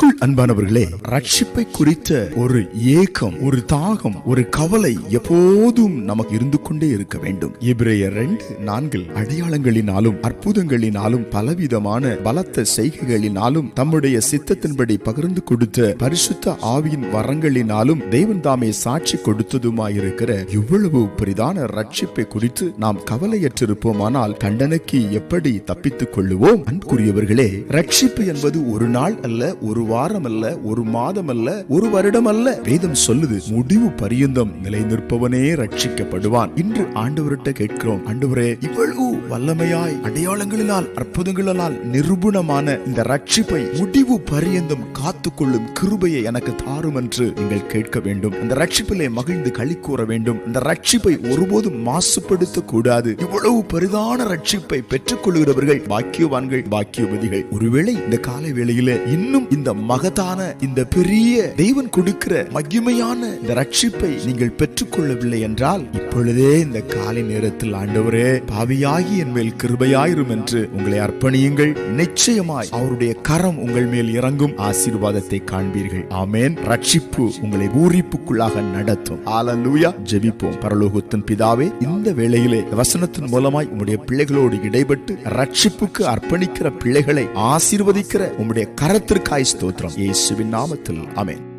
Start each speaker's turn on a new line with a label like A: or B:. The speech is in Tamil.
A: கிறிஸ்துவுக்குள் அன்பானவர்களே ரட்சிப்பை குறித்த ஒரு ஏக்கம் ஒரு தாகம் ஒரு கவலை எப்போதும் நமக்கு இருந்து கொண்டே இருக்க வேண்டும். இப்ரேயர் ரெண்டு நான்கில் அடையாளங்களினாலும் அற்புதங்களினாலும் பலவிதமான பலத்த செய்கைகளினாலும் தம்முடைய சித்தத்தின்படி பகிர்ந்து கொடுத்த பரிசுத்த ஆவியின் வரங்களினாலும் தெய்வன் தாமே சாட்சி கொடுத்ததுமாயிருக்கிற இவ்வளவு பெரிதான ரட்சிப்பை குறித்து நாம் கவலையற்றிருப்போமானால் தண்டனைக்கு எப்படி தப்பித்துக் கொள்ளுவோம்? அன்புக்குரியவர்களே ரட்சிப்பு என்பது ஒரு நாள் அல்ல ஒரு வாரம் அல்ல ஒரு மாதம் அல்ல ஒரு வருடம் அல்ல வேதம் சொல்லுது முடிவு பரியந்தம் நிலை நிற்பவனே ரட்சிக்கப்படுவான். இன்று ஆண்டவர்கிட்ட கேட்கிறோம் ஆண்டவரே இவ்வளவு வல்லமையாய் அடையாளங்களினால் அற்புதங்களால் நிரூபணமான இந்த ரட்சிப்பை முடிவு பரியந்தம் காத்துக்கொள்ளும் கிருபையை எனக்கு தாரும் என்று நீங்கள் கேட்க வேண்டும். அந்த ரட்சிப்பிலே மகிழ்ந்து களி கூற வேண்டும். இந்த ரட்சிப்பை ஒருபோதும் மாசுபடுத்த கூடாது இவ்வளவு பெரிதான ரட்சிப்பை பெற்றுக் கொள்கிறவர்கள் பாக்கியவான்கள் பாக்கியவதிகள். ஒருவேளை இந்த காலை வேளையில இன்னும் இந்த மகத்தான இந்த பெரிய தெய்வன் கொடுக்கிற மகிமையான இந்த ரட்சிப்பை நீங்கள் பெற்றுக்கொள்ளவில்லை என்றால் இப்பொழுதே இந்த காலை நேரத்தில் ஆண்டவரே பாவியாகி என் மேல் கிருபையாயிரும் என்று உங்களை அர்ப்பணியுங்கள். நிச்சயமாய் அவருடைய கரம் உங்கள் மேல் இறங்கும். ஆசீர்வாதத்தை காண்பீர்கள். ஆமேன். ரட்சிப்பு உங்களை ஊரிப்புக்குள்ளாக நடத்தும். ஆலலூயா ஜெபிப்போம். பரலோகத்தின் பிதாவே இந்த வேளையிலே வசனத்தின் மூலமாய் உம்முடைய பிள்ளைகளோடு இடைப்பட்டு ரட்சிப்புக்கு அர்ப்பணிக்கிற பிள்ளைகளை ஆசீர்வதிக்கிற உம்முடைய கரத்திற்காய் ஸ்தோத்திரம். இயேசுவின் நாமத்தில். அமேன்